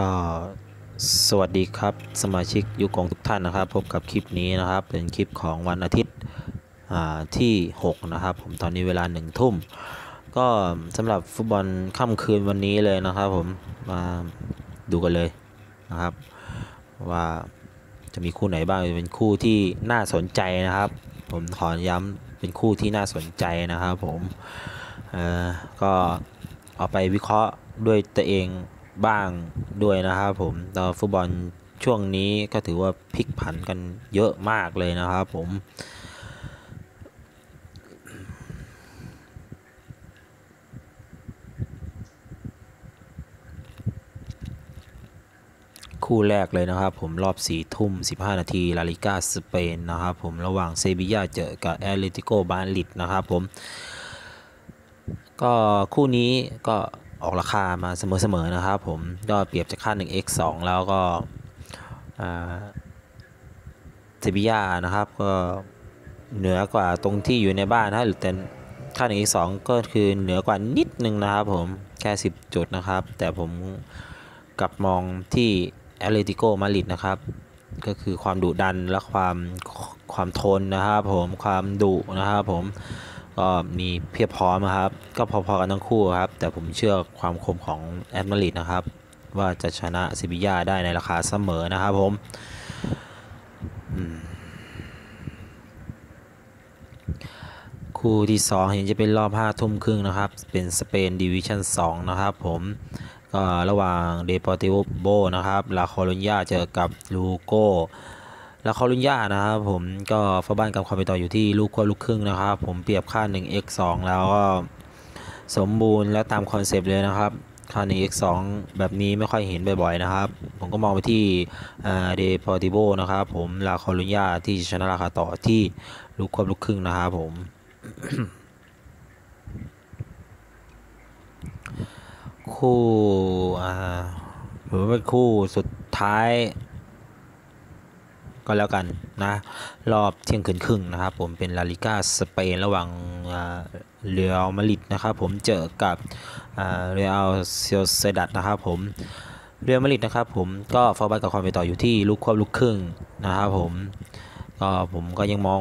ก็สวัสดีครับสมาชิกยุคกงทุกท่านนะครับ พบกับคลิปนี้นะครับ เป็นคลิปของวันอาทิตย์ที่ 6 นะครับ ผมตอนนี้เวลาหนึ่งทุ่ม ก็สำหรับฟุตบอลค่ำคืนวันนี้เลยนะครับ ผมมาดูกันเลยนะครับ ว่าจะมีคู่ไหนบ้างเป็นคู่ที่น่าสนใจนะครับ ผมขอย้ำเป็นคู่ที่น่าสนใจนะครับ ผมเออก็เอาไปวิเคราะห์ด้วยตัวเอง บ้างด้วยนะครับผมตอนฟุตบอลช่วงนี้ก็ถือว่าพลิกผันกันเยอะมากเลยนะครับผมคู่แรกเลยนะครับผมรอบ4ทุ่ม 15 นาทีลาลิก้าสเปนนะครับผมระหว่างเซบียาเจอกับแอตเลติโกบาลิดนะครับผม ก็คู่นี้ก็ ออกราคามาเสมอๆนะครับผมยอดเปรียบจากค่า 1x 2 แล้วก็เซบียานะครับก็เหนือกว่าตรงที่อยู่ในบ้านนะหรือแต่ค่า 1x 2 ก็คือเหนือกว่านิดนึงนะครับผมแค่ 10 จุดนะครับ แต่ผมกลับมองที่แอตเลติโกมาริดนะครับ ก็คือความดุดันและความความทนนะครับผมความดุนะครับผม ก็มีเพียบพร้อมครับ ก็พอๆกันทั้งคู่ครับ แต่ผมเชื่อความคมของแอตมาริดนะครับ ว่าจะชนะซิบิยาได้ในราคาเสมอนะครับผมคู่ที่ 2 เห็นจะเป็นรอบ5ทุ่มครึ่งนะครับ เป็นสเปนดิวิชั่น2นะครับผมก็ระหว่างเดปอร์ติโบนะครับลาคอรุญญาเจอกับลูโก แลาคอรุญญานะครับผมก็ฟาบ้านกับความเป็นต่ออยู่ที่ลูกควบลูกครึ่งนะครับ ผมเปรียบค่า 1x 2 แล้วก็สมบูรณ์และตามคอนเซปต์เลยนะครับค่า 1x 2 แบบนี้ไม่ค่อยเห็นบ่อยๆนะครับ ผมก็มองไปที่เดปอร์ติโบนะครับผมลาคอรุญญาที่ชนะราคาต่อที่ลูกควบลูกครึ่งนะครับผมคู่อ่าหรือว่าคู่สุดท้าย ก็แล้วกันนะรอบเที่ยงคืนครึ่งนะครับผมเป็นลาลิก้าสเปนระหว่างเรอัลมาดริดนะครับผมเจอกับเรอัลเซลเซดัตนะครับผมเรอัลมาดริดนะครับผมก็ฟอร์บัตกับความไปต่ออยู่ที่ลูกควบลูกครึ่งนะครับผมก็ผมก็ยังมอง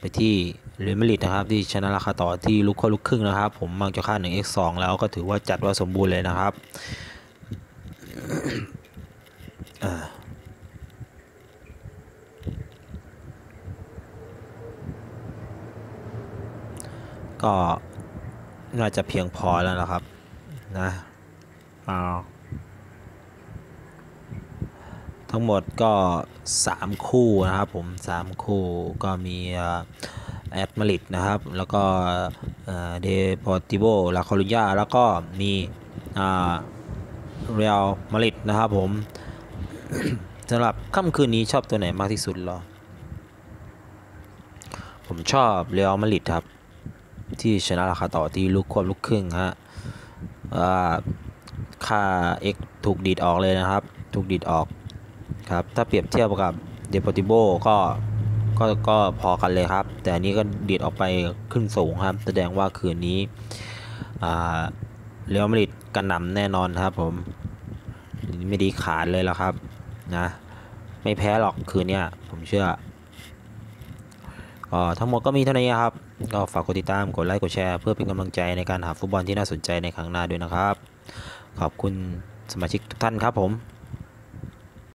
ไปที่เรอัลมาดริดนะครับที่ชนะราคาต่อที่ลูกควบลูกครึ่งนะครับ ผมมองจะค่า 1x 2 แล้วก็ถือว่าจัดว่าสมบูรณ์เลยนะครับ ก็น่าจะเพียงพอแล้วนะครับนะทั้งหมดก็ 3 คู่นะครับผม 3 คู่ก็มีแอตมาริดนะครับ แล้วก็เดปอร์ติโบลาคอรุญญาแล้วก็มีเรอัลมาริดนะครับผมสำหรับค่ำคืนนี้ชอบตัวไหนมากที่สุดหรอ ผมชอบเรอัลมาริดครับ ที่ชนะราคาต่อที่ลูกควบลูกครึ่งฮะค่า X ถูกดีดออกเลยนะครับ ถูกดีดออกครับ ถ้าเปรียบเทียบกับเดปอร์ติโบก็ก็ก็พอกันเลยครับ แต่อันนี้ก็ดีดออกไปขึ้นสูงครับ แสดงว่าคืนนี้เรอัลมาริดกันนำแน่นอนครับผม ไม่ดีขาดเลยแล้วครับนะ ไม่แพ้หรอกคืนนี้ผมเชื่อ ก็ทั้งหมดก็มีเท่านี้ครับ ก็ฝากกดติดตาม กดไลค์ กดแชร์ เพื่อเป็นกำลังใจในการหาฟุตบอลที่น่าสนใจในครั้งหน้าด้วยนะครับ ขอบคุณสมาชิกทุกท่านครับผม